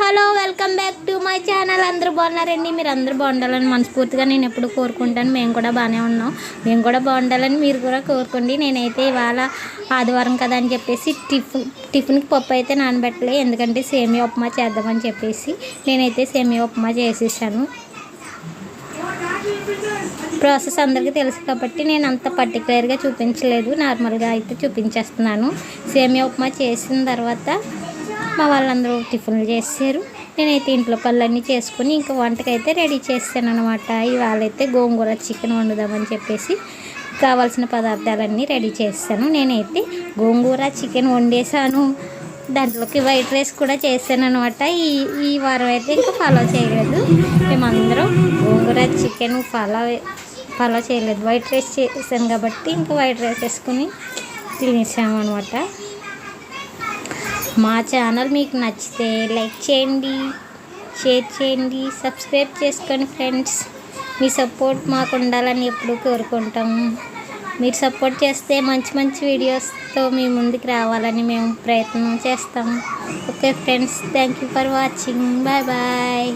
Hello welcome back to my channel. అందరూ బాగున్నారండి? మీరు అందరూ బాగుండాలని మనస్ఫూర్తిగా నేను ఎప్పుడు కోరుకుంటాను. మేము కూడా బాగానే ఉన్నాం. మేము కూడా బాగుండాలని మీరు కూడా కోరుకోండి. నేనైతే ఇవాళ ఆదివారం కదా అని చెప్పేసి టిఫిన్ టిఫిన్కి పప్పు అయితే నానబెట్టలే. ఎందుకంటే సేమియా ఉప్మా చేద్దామని చెప్పేసి నేనైతే సేమియా ఉప్మా చేసేసాను. ప్రాసెస్ అందరికీ తెలుసు కాబట్టి నేను అంత పర్టికులర్గా చూపించలేదు. నార్మల్గా అయితే చూపించేస్తున్నాను. సేమియా ఉప్మా చేసిన తర్వాత మా వాళ్ళందరూ టిఫిన్లు చేసారు నేనైతే ఇంట్లో పనులన్నీ చేసుకుని ఇంకా వంటకైతే రెడీ చేస్తాను అనమాట ఇవాళైతే గోంగూర చికెన్ వండుదామని చెప్పేసి కావాల్సిన పదార్థాలన్నీ రెడీ చేస్తాను. నేనైతే గోంగూర చికెన్ వండేసాను దాంట్లోకి వైట్ రైస్ కూడా చేశాను అనమాట ఈ ఈ వారం అయితే ఇంకా ఫాలో చేయలేదు. మేమందరం గోంగూర చికెన్ ఫాలో ఫాలో చేయలేదు. వైట్ రైస్ చేసాను కాబట్టి ఇంకా వైట్ రైస్ వేసుకుని తినేసాము అనమాట మా ఛానల్ మీకు నచ్చితే లైక్ చేయండి షేర్ చేయండి సబ్స్క్రైబ్ చేసుకోండి ఫ్రెండ్స్ మీ సపోర్ట్ మాకు ఉండాలని ఎప్పుడూ కోరుకుంటాము మీరు సపోర్ట్ చేస్తే మంచి మంచి వీడియోస్తో మీ ముందుకు రావాలని మేము ప్రయత్నం చేస్తాం okay friends thank you for watching bye bye